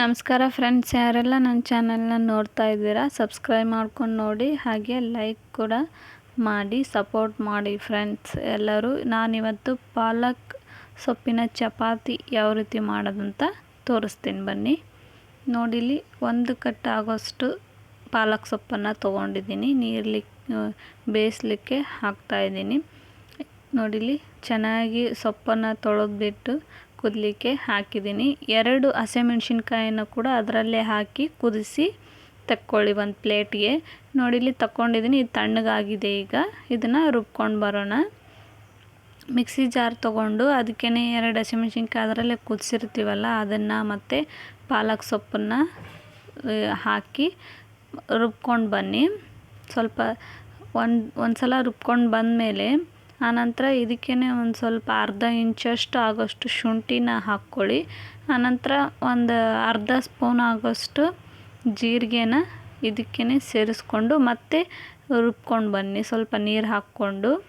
ನಮಸ್ಕಾರ ಫ್ರೆಂಡ್ಸ್ ಯಾರೆಲ್ಲ ನನ್ನ ಚಾನಲ್ನ ನೋಡ್ತಾ ಇದ್ದೀರಾ ಸಬ್ಸ್ಕ್ರೈಬ್ ಮಾಡ್ಕೊಂಡು ನೋಡಿ, ಹಾಗೆ ಲೈಕ್ ಕೂಡ ಮಾಡಿ ಸಪೋರ್ಟ್ ಮಾಡಿ ಫ್ರೆಂಡ್ಸ್ ಎಲ್ಲರೂ. ನಾನಿವತ್ತು ಪಾಲಕ್ ಸೊಪ್ಪಿನ ಚಪಾತಿ ಯಾವ ರೀತಿ ಮಾಡೋದಂತ ತೋರಿಸ್ತೀನಿ ಬನ್ನಿ. ನೋಡಿಲಿ ಒಂದು ಕಟ್ ಆಗೋಷ್ಟು ಪಾಲಕ್ ಸೊಪ್ಪನ್ನು ತೊಗೊಂಡಿದ್ದೀನಿ. ನೀರ್ಲಿ ಬೇಯಿಸ್ಲಿಕ್ಕೆ ಹಾಕ್ತಾಯಿದ್ದೀನಿ ನೋಡಿಲಿ ಚೆನ್ನಾಗಿ ಸೊಪ್ಪನ್ನು ತೊಳೆದ್ಬಿಟ್ಟು ಕುದಲಿಕ್ಕೆ ಹಾಕಿದ್ದೀನಿ. ಎರಡು ಹಸಿಮೆಣ್ಸಿನ್ಕಾಯನ್ನು ಕೂಡ ಅದರಲ್ಲೇ ಹಾಕಿ ಕುದಿಸಿ ತಕ್ಕೊಳ್ಳಿ ಒಂದು ಪ್ಲೇಟ್ಗೆ. ನೋಡಿ, ಇಲ್ಲಿ ತಕ್ಕೊಂಡಿದ್ದೀನಿ, ಇದು ತಣ್ಣಗಾಗಿದೆ ಈಗ. ಇದನ್ನು ರುಬ್ಕೊಂಡು ಬರೋಣ. ಮಿಕ್ಸಿ ಜಾರ್ ತೊಗೊಂಡು ಅದಕ್ಕೇ ಎರಡು ಹಸಿಮೆಣ್ಸಿನ್ಕಾಯಿ ಅದರಲ್ಲೇ ಕುದಿಸಿರ್ತೀವಲ್ಲ, ಅದನ್ನು ಮತ್ತು ಪಾಲಕ್ ಸೊಪ್ಪನ್ನು ಹಾಕಿ ರುಬ್ಕೊಂಡು ಬನ್ನಿ. ಸ್ವಲ್ಪ ಒಂದು ಒಂದು ಸಲ ರುಬ್ಕೊಂಡು ಬಂದಮೇಲೆ ಆನಂತರ ಇದಕ್ಕೇ ಒಂದು ಸ್ವಲ್ಪ ಅರ್ಧ ಇಂಚಷ್ಟು ಆಗೋಷ್ಟು ಶುಂಠಿನ ಹಾಕ್ಕೊಳ್ಳಿ. ಆನಂತರ ಒಂದು ಅರ್ಧ ಸ್ಪೂನ್ ಆಗೋಷ್ಟು ಜೀರಿಗೆನ ಇದಕ್ಕೇ ಸೇರಿಸ್ಕೊಂಡು ಮತ್ತೆ ರುಬ್ಕೊಂಡು ಬನ್ನಿ. ಸ್ವಲ್ಪ ನೀರು ಹಾಕ್ಕೊಂಡು.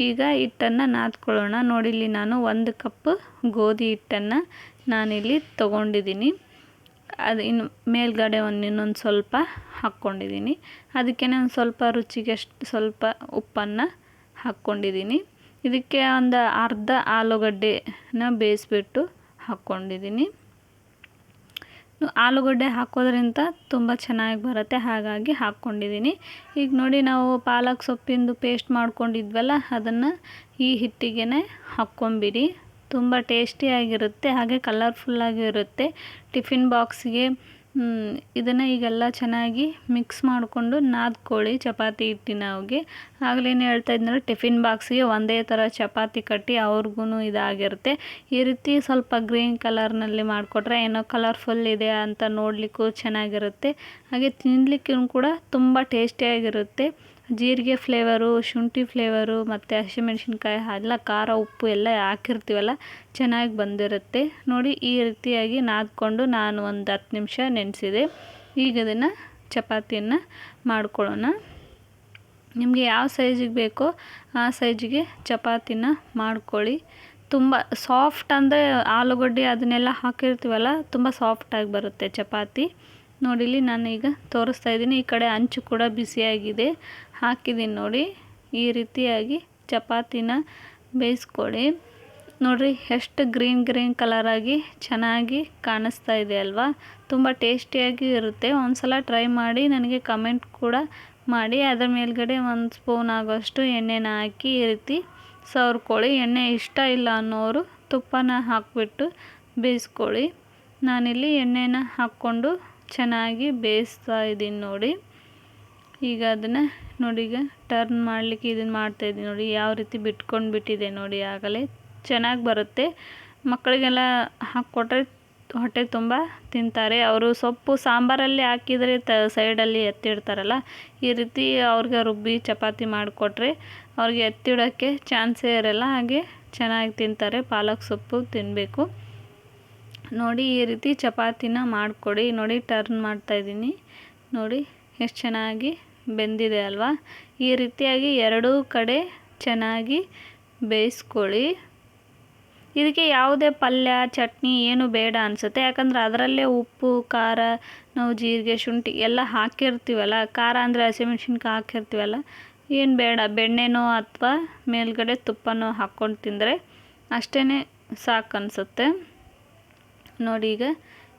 ಈಗ ಹಿಟ್ಟನ್ನು ನಾದ್ಕೊಳ್ಳೋಣ. ನೋಡಿಲ್ಲಿ ನಾನು ಒಂದು ಕಪ್ ಗೋಧಿ ಹಿಟ್ಟನ್ನು ನಾನಿಲ್ಲಿ ತೊಗೊಂಡಿದ್ದೀನಿ. ಅದು ಇನ್ನು ಮೇಲ್ಗಡೆ ಒಂದು ಇನ್ನೊಂದು ಸ್ವಲ್ಪ ಹಾಕ್ಕೊಂಡಿದ್ದೀನಿ. ಅದಕ್ಕೇ ಒಂದು ಸ್ವಲ್ಪ ರುಚಿಗೆ ಸ್ವಲ್ಪ ಉಪ್ಪನ್ನು ಹಾಕ್ಕೊಂಡಿದ್ದೀನಿ. ಇದಕ್ಕೆ ಒಂದು ಅರ್ಧ ಆಲೂಗಡ್ಡೆನ ಬೇಯಿಸ್ಬಿಟ್ಟು ಹಾಕ್ಕೊಂಡಿದ್ದೀನಿ. ಆಲೂಗಡ್ಡೆ ಹಾಕೋದ್ರಿಂದ ತುಂಬ ಚೆನ್ನಾಗಿ ಬರುತ್ತೆ, ಹಾಗಾಗಿ ಹಾಕ್ಕೊಂಡಿದ್ದೀನಿ. ಈಗ ನೋಡಿ ನಾವು ಪಾಲಕ್ ಸೊಪ್ಪಿಂದು ಪೇಸ್ಟ್ ಮಾಡ್ಕೊಂಡಿದ್ವಲ್ಲ, ಅದನ್ನು ಈ ಹಿಟ್ಟಿಗೆ ಹಾಕ್ಕೊಂಬಿಡಿ. ತುಂಬ ಟೇಸ್ಟಿಯಾಗಿರುತ್ತೆ ಹಾಗೆ ಕಲರ್ಫುಲ್ಲಾಗಿರುತ್ತೆ. ಟಿಫಿನ್ ಬಾಕ್ಸ್ಗೆ ಇದನ್ನು ಈಗೆಲ್ಲ ಚೆನ್ನಾಗಿ ಮಿಕ್ಸ್ ಮಾಡಿಕೊಂಡು ನಾದ್ಕೊಳ್ಳಿ ಚಪಾತಿ ಹಿಟ್ಟಿನವ್ಗೆ ಆಗಲೇನು ಹೇಳ್ತಾ ಇದ್ನಲ್ಲ, ಟಿಫಿನ್ ಬಾಕ್ಸ್ಗೆ ಒಂದೇ ಥರ ಚಪಾತಿ ಕಟ್ಟಿ ಅವ್ರಿಗೂ ಇದಾಗಿರುತ್ತೆ. ಈ ರೀತಿ ಸ್ವಲ್ಪ ಗ್ರೀನ್ ಕಲರ್ನಲ್ಲಿ ಮಾಡಿಕೊಟ್ರೆ ಏನೋ ಕಲರ್ಫುಲ್ ಇದೆ ಅಂತ ನೋಡಲಿಕ್ಕೂ ಚೆನ್ನಾಗಿರುತ್ತೆ. ಹಾಗೆ ತಿನ್ನಲಿಕ್ಕೂ ಕೂಡ ತುಂಬ ಟೇಸ್ಟಿಯಾಗಿರುತ್ತೆ ಜೀರಿಗೆ ಫ್ಲೇವರು ಶುಂಠಿ ಫ್ಲೇವರು ಮತ್ತು ಹಸಿಮೆಣ್ಸಿನ್ಕಾಯಿ ಎಲ್ಲ ಖಾರ, ಉಪ್ಪು ಎಲ್ಲ ಹಾಕಿರ್ತೀವಲ್ಲ, ಚೆನ್ನಾಗಿ ಬಂದಿರುತ್ತೆ. ನೋಡಿ, ಈ ರೀತಿಯಾಗಿ ನಾದ್ಕೊಂಡು ನಾನು ಒಂದು ಹತ್ತು ನಿಮಿಷ ನೆನೆಸಿದೆ. ಈಗ ಇದನ್ನು ಚಪಾತಿಯನ್ನು ಮಾಡ್ಕೊಳ್ಳೋಣ. ನಿಮಗೆ ಯಾವ ಸೈಜಿಗೆ ಬೇಕೋ ಆ ಸೈಜಿಗೆ ಚಪಾತಿನ ಮಾಡ್ಕೊಳ್ಳಿ. ತುಂಬ ಸಾಫ್ಟ್ ಅಂದರೆ ಆಲೂಗಡ್ಡೆ ಅದನ್ನೆಲ್ಲ ಹಾಕಿರ್ತೀವಲ್ಲ, ತುಂಬ ಸಾಫ್ಟಾಗಿ ಬರುತ್ತೆ ಚಪಾತಿ. ನೋಡಿಲಿ ನಾನು ಈಗ ತೋರಿಸ್ತಾ ಇದ್ದೀನಿ. ಈ ಕಡೆ ಅಂಚು ಕೂಡ ಬಿಸಿಯಾಗಿದೆ. ಹಾಕಿದ್ದೀನಿ ನೋಡಿ. ಈ ರೀತಿಯಾಗಿ ಚಪಾತಿನ ಬೇಯಿಸ್ಕೊಡಿ. ನೋಡಿರಿ, ಎಷ್ಟು ಗ್ರೀನ್ ಗ್ರೀನ್ ಕಲರಾಗಿ ಚೆನ್ನಾಗಿ ಕಾಣಿಸ್ತಾ ಇದೆ ಅಲ್ವಾ? ತುಂಬ ಟೇಸ್ಟಿಯಾಗಿ ಇರುತ್ತೆ. ಒಂದು ಸಲ ಟ್ರೈ ಮಾಡಿ ನನಗೆ ಕಮೆಂಟ್ ಕೂಡ ಮಾಡಿ. ಅದರ ಮೇಲ್ಗಡೆ ಒಂದು ಸ್ಪೂನ್ ಆಗೋಷ್ಟು ಎಣ್ಣೆನ ಹಾಕಿ ಈ ರೀತಿ ಸವರ್ಕೊಳ್ಳಿ. ಎಣ್ಣೆ ಇಷ್ಟ ಇಲ್ಲ ಅನ್ನೋರು ತುಪ್ಪನ ಹಾಕಿಬಿಟ್ಟು ಬೇಯಿಸ್ಕೊಳ್ಳಿ. ನಾನಿಲ್ಲಿ ಎಣ್ಣೆನ ಹಾಕ್ಕೊಂಡು ಚೆನ್ನಾಗಿ ಬೇಯಿಸ್ತಾ ಇದ್ದೀನಿ ನೋಡಿ. ಈಗ ಅದನ್ನು ನೋಡಿ ಈಗ ಟರ್ನ್ ಮಾಡಲಿಕ್ಕೆ ಇದನ್ನು ಮಾಡ್ತಾಯಿದ್ದೀನಿ ನೋಡಿ, ಯಾವ ರೀತಿ ಬಿಟ್ಕೊಂಡು ಬಿಟ್ಟಿದೆ ನೋಡಿ ಆಗಲೇ. ಚೆನ್ನಾಗಿ ಬರುತ್ತೆ. ಮಕ್ಕಳಿಗೆಲ್ಲ ಹಾಕ್ಕೊಟ್ರೆ ಹೊಟ್ಟೆ ತುಂಬ ತಿಂತಾರೆ. ಅವರು ಸೊಪ್ಪು ಸಾಂಬಾರಲ್ಲಿ ಹಾಕಿದರೆ ತ ಸೈಡಲ್ಲಿ ಎತ್ತಿಡ್ತಾರಲ್ಲ, ಈ ರೀತಿ ಅವ್ರಿಗೆ ರುಬ್ಬಿ ಚಪಾತಿ ಮಾಡಿಕೊಟ್ರೆ ಅವ್ರಿಗೆ ಎತ್ತಿಡೋಕ್ಕೆ ಚಾನ್ಸೇ ಇರಲ್ಲ. ಹಾಗೆ ಚೆನ್ನಾಗಿ ತಿಂತಾರೆ. ಪಾಲಕ್ ಸೊಪ್ಪು ತಿನ್ನಬೇಕು ನೋಡಿ ಈ ರೀತಿ ಚಪಾತಿನ ಮಾಡಿಕೊಡಿ. ನೋಡಿ ಟರ್ನ್ ಮಾಡ್ತಾಯಿದ್ದೀನಿ ನೋಡಿ, ಎಷ್ಟು ಚೆನ್ನಾಗಿ ಬೆಂದಿದೆ ಅಲ್ವಾ? ಈ ರೀತಿಯಾಗಿ ಎರಡೂ ಕಡೆ ಚೆನ್ನಾಗಿ ಬೇಯಿಸ್ಕೊಳ್ಳಿ. ಇದಕ್ಕೆ ಯಾವುದೇ ಪಲ್ಯ, ಚಟ್ನಿ ಏನು ಬೇಡ ಅನಿಸುತ್ತೆ. ಯಾಕಂದ್ರೆ ಅದರಲ್ಲೇ ಉಪ್ಪು, ಖಾರ, ನಾವು ಜೀರಿಗೆ, ಶುಂಠಿ ಎಲ್ಲ ಹಾಕಿರ್ತೀವಲ್ಲ. ಖಾರ ಅಂದರೆ ಹಸಿಮೆಣ್ಸಿನ್ಕಾಯಿ ಹಾಕಿರ್ತೀವಲ್ಲ. ಏನು ಬೇಡ, ಬೆಣ್ಣೆನೋ ಅಥವಾ ಮೇಲುಗಡೆ ತುಪ್ಪನೋ ಹಾಕ್ಕೊಂಡು ತಿಂದರೆ ಅಷ್ಟೇ ಸಾಕು ಅನಿಸುತ್ತೆ. ನೋಡಿ ಈಗ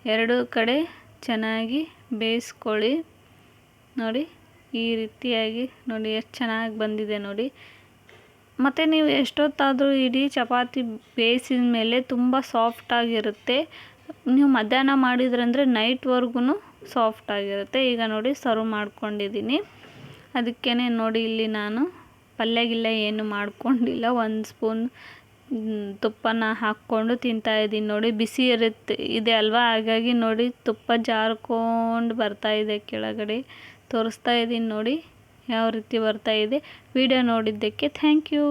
ಎರಡೂ ಕಡೆ ಚೆನ್ನಾಗಿ ಬೇಯಿಸ್ಕೊಳ್ಳಿ. ನೋಡಿ. ಈ ರೀತಿಯಾಗಿ ನೋಡಿ, ಎಷ್ಟು ಚೆನ್ನಾಗಿ ಬಂದಿದೆ ನೋಡಿ. ಮತ್ತು ನೀವು ಎಷ್ಟೊತ್ತಾದರೂ ಇಡೀ ಚಪಾತಿ ಬೇಯಿಸಿದ ಮೇಲೆ ತುಂಬ ಸಾಫ್ಟಾಗಿರುತ್ತೆ ನೀವು ಮಧ್ಯಾಹ್ನ ಮಾಡಿದ್ರಂದರೆ ನೈಟ್ವರೆಗೂ ಸಾಫ್ಟಾಗಿರುತ್ತೆ ಈಗ ನೋಡಿ ಸರ್ವ್ ಮಾಡ್ಕೊಂಡಿದ್ದೀನಿ. ಅದಕ್ಕೇ ನೋಡಿ, ಇಲ್ಲಿ ನಾನು ಪಲ್ಯ ಗಿಲ್ಲ ಏನು ಮಾಡ್ಕೊಂಡಿಲ್ಲ. ಒಂದು ಸ್ಪೂನ್ ತುಪ್ಪನ ಹಾಕ್ಕೊಂಡು ತಿಂತಾಯಿದ್ದೀನಿ ನೋಡಿ. ಬಿಸಿ ಇರುತ್ತೆ, ಇದೆ ಅಲ್ವಾ? ಹಾಗಾಗಿ ನೋಡಿ, ತುಪ್ಪ ಜಾರ್ಕೊಂಡು ಬರ್ತಾಯಿದೆ ಕೆಳಗಡೆ. ತೋರಿಸ್ತಾ ಇದ್ದೀನಿ ನೋಡಿ ಯಾವ ರೀತಿ ಬರ್ತಾ ಇದೆ. ವಿಡಿಯೋ ನೋಡಿದ್ದಕ್ಕೆ ಥ್ಯಾಂಕ್ ಯು